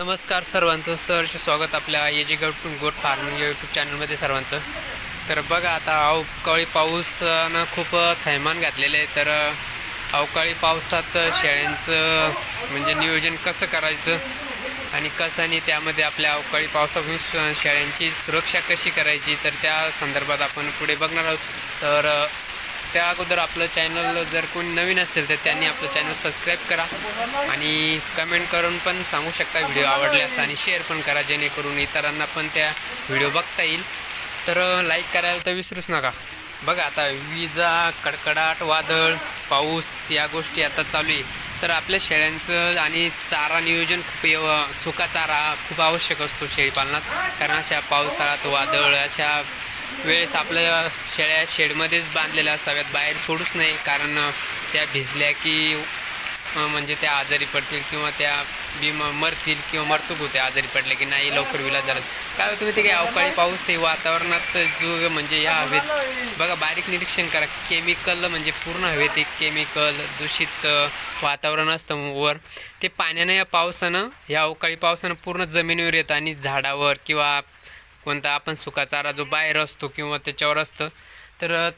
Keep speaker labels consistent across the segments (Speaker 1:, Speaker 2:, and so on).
Speaker 1: नमस्कार सर्वांचं. सहर्ष स्वागत आपल्या एजी गट गोट फार्मिंग या यूट्यूब चॅनलमध्ये सर्वांचं. तर बघा आता अवकाळी पाऊसनं खूप थैमान घातलेलं आहे. तर अवकाळी पावसात शेळ्यांचं म्हणजे नियोजन कसं करायचं आणि कसं आणि त्यामध्ये आपल्या अवकाळी पावसापासून शेळ्यांची सुरक्षा कशी करायची तर त्या संदर्भात आपण पुढे बघणार आहोत. तर त्या अगोदर आपलं चॅनल जर कोणी नवीन असेल तर त्यांनी आपलं चॅनल सबस्क्राईब करा. आणि कमेंट करून पण सांगू शकता व्हिडिओ आवडल्यास आणि शेअर पण करा जेणेकरून इतरांना पण त्या व्हिडिओ बघता येईल. तर लाईक करायला तर विसरूच नका. बघा आता विजा कडकडाट वादळ पाऊस या गोष्टी आता चालू आहे. तर आपल्या शेळ्यांचं आणि चारा नियोजन खूप सुका चारा खूप आवश्यक असतो शेळीपालनात. कारण अशा पावसाळ्यात वादळ अशा वेळेस आपल्या शेळ्या शेडमध्येच बांधलेल्या असाव्यात. बाहेर सोडूच नाही कारण त्या भिजल्या की म्हणजे त्या आजारी पडतील किंवा त्या बिम मरतील किंवा मरतूक होते आजारी पडले की नाही लवकर विला झालं. काय होतं ते काय अवकाळी पाऊस ते वातावरणात जो म्हणजे या हवेत बघा बारीक निरीक्षण करा. केमिकल म्हणजे पूर्ण हवेत एक केमिकल दूषित वातावरण असतं वर. ते पाण्यानं या पावसानं या अवकाळी पावसानं पूर्ण जमिनीवर येतं आणि झाडावर किंवा कोणता आपण सुका चारा जो बाहेर असतो किंवा त्याच्यावर असतं तर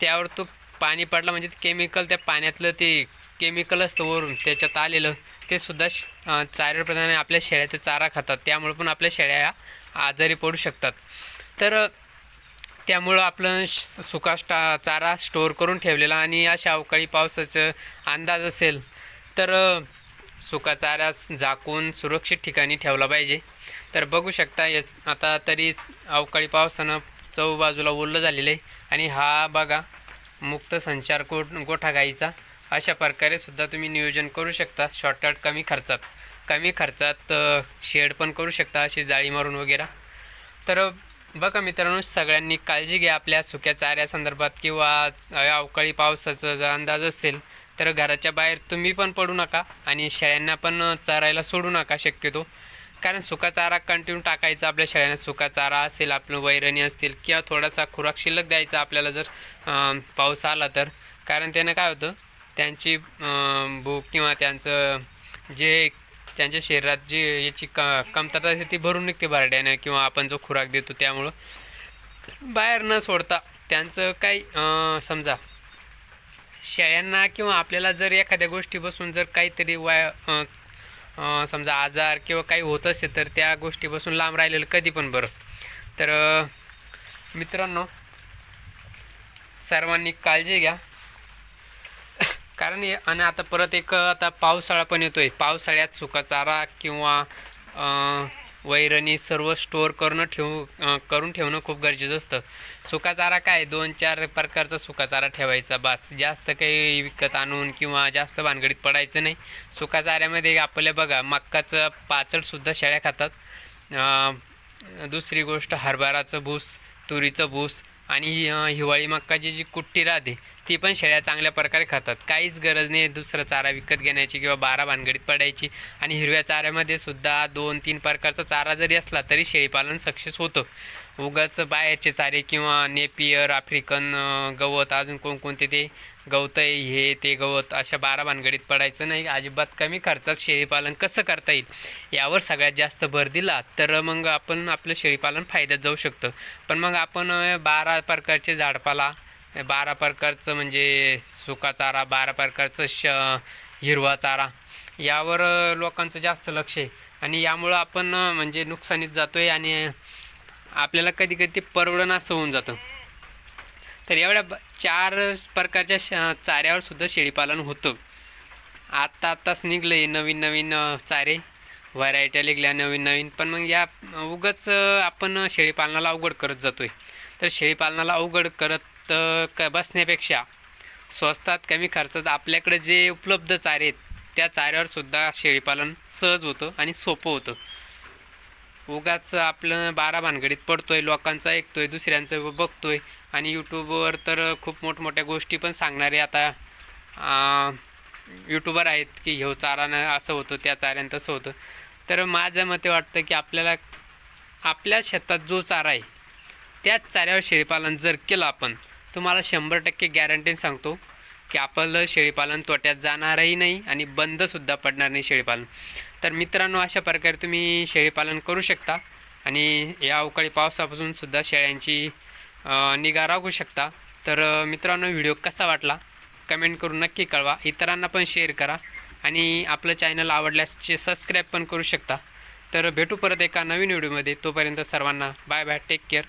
Speaker 1: त्यावर तो पाणी पडला म्हणजे केमिकल त्या पाण्यातलं ते केमिकल असतं वरून त्याच्यात आलेलं ते सुद्धा श- चाऱ्याप्रमाणे आपल्या शेळ्याचा चारा खातात. त्यामुळे पण आपल्या शेळ्या आजारी पडू शकतात. तर त्यामुळं आपलं श- सुका स्टा चारा स्टोअर करून ठेवलेला आणि अशा अवकाळी पावसाचं अंदाज असेल तर सुका चारा झाकून सुरक्षित ठिकाणी ठेवला पाहिजे. तर बघू शकता या आता तरी अवकाळी पावसानं चव बाजूला ओलं झालेलं आहे आणि हा बघा मुक्त संचार कोट गोठा गाईचा अशा प्रकारे सुद्धा तुम्ही नियोजन करू शकता शॉर्टकट कमी खर्चात. कमी खर्चात शेड पण करू शकता अशी जाळी मारून वगैरे. तर बघा मित्रांनो सगळ्यांनी काळजी घ्या आपल्या सुक्या चाऱ्यासंदर्भात किंवा अवकाळी पावसाचा जर अंदाज असेल तर घराच्या बाहेर तुम्ही पण पडू नका आणि शेळ्यांना पण चरायला सोडू नका शक्यतो. कारण सुका चारा कंटिन्यू टाकायचा आपल्या शेळ्यांना सुका चारा असेल आपलं वैरणी असतील किंवा थोडासा खुराक शिल्लक द्यायचा आपल्याला जर पाऊस आला तर. कारण त्यानं काय होतं त्यांची भूक किंवा त्यांचं जे त्यांच्या शरीरात जी याची क कमतरता असते ती भरून निघते बारड्यानं किंवा आपण जो खुराक देतो त्यामुळं. बाहेर न सोडता त्यांचं काही समजा शेळ्यांना किंवा आपल्याला जर एखाद्या गोष्टीपासून जर काहीतरी वाय समजा आजार किंवा काही होत असेल तर त्या गोष्टीपासून लांब राहिलेलं कधी पण बरं. तर मित्रांनो सर्वांनी काळजी घ्या. कारण आणि आता परत एक आता पावसाळा पण येतोय. पावसाळ्यात सुका चारा किंवा वैरणी सर्व स्टोअर करणं ठेवू करून ठेवणं खूप गरजेचं असतं. सुका चारा काय? दोन चार प्रकारचा सुका चारा ठेवायचा. बास. जास्त काही विकत आणून किंवा जास्त भानगडीत पडायचं नाही. सुका चाऱ्यामध्ये आपल्या बघा मक्काचं पाचडसुद्धा शेळ्या खातात. दुसरी गोष्ट हरभराचं भूस तुरीचं भूस आणि हिवाळी मक्काची जी कुट्टी राहते ती पण शेळ्या चांगल्या प्रकारे खातात. काहीच गरज नाही दुसरा चारा विकत घेण्याची किंवा बारा भानगडीत पडायची. आणि हिरव्या चाऱ्यामध्ये सुद्धा दोन तीन प्रकारचा चारा जरी असला तरी शेळीपालन सक्सेस होतं. उगाच बाहेरचे चारे किंवा नेपियर आफ्रिकन गवत अजून कोणकोणते ते गवत आहे हे ते गवत अशा बारा भानगडीत पडायचं नाही. अजिबात कमी खर्चात शेळीपालन कसं करता येईल? यावर सगळ्यात जास्त भर दिला तर मग आपण आपलं शेळीपालन फायद्यात जाऊ शकतं. पण मग आपण बारा प्रकारचे झाडपाला बारा प्रकारचं म्हणजे सुका चारा बारा प्रकारचं श हिरवा चारा यावर लोकांचं जास्त लक्ष आहे. आणि यामुळं आपण म्हणजे नुकसानीत जातो आहे आणि आपल्याला कधी कधी ते परवडणं असं होऊन जातं. तर एवढ्या ब- चार प्रकारच्या श चाऱ्यावर सुद्धा शेळीपालन होतं. आत्ता आत्ताच निघले आहे नवीन नवीन चारे. व्हरायट्या निघल्या नवीन नवीन. पण मग या उगच आपण शेळीपालनाला अवघड करत जातो आहे तर शेळीपालनाला अवघड करत क बसण्यापेक्षा स्वस्तात कमी खर्चात आपल्याकडे जे उपलब्ध चारे आहेत त्या चाऱ्यावर सुद्धा शेळीपालन सहज होतं आणि सोपं होतं. उगाच आपलं बारा भानगडीत पडतोय लोकांचं ऐकतोय दुसऱ्यांचं बघतोय. आणि यूट्यूबवर तर खूप मोठमोठ्या गोष्टी पण सांगणारे आता यूट्यूबर आहेत की ह्यो चारानं असं होतं त्या चाऱ्यानं तसं होतं. तर माझं मते वाटतं की आपल्याला आपल्या शेतात जो चारा आहे त्याच चाऱ्यावर शेळीपालन जर केलं आपण तुम्हाला शंभर टक्के गॅरंटीन सांगतो. की आपलं शेळीपालन तोट्यात जाणारही नाही आणि बंदसुद्धा पडणार नाही शेळीपालन. तर मित्रांनो अशा प्रकारे तुम्ही शेळीपालन करू शकता आणि या अवकाळी पावसापासून सुद्धा शेळ्यांची निगा राखू शकता. तर मित्रांनो व्हिडिओ कसा वाटला? कमेंट करून नक्की कळवा. इतरांना पण शेअर करा आणि आपलं चॅनल आवडल्यास सबस्क्राईब पण करू शकता. तर भेटू परत एका नवीन व्हिडिओमध्ये. तोपर्यंत सर्वांना बाय बाय टेक केअर.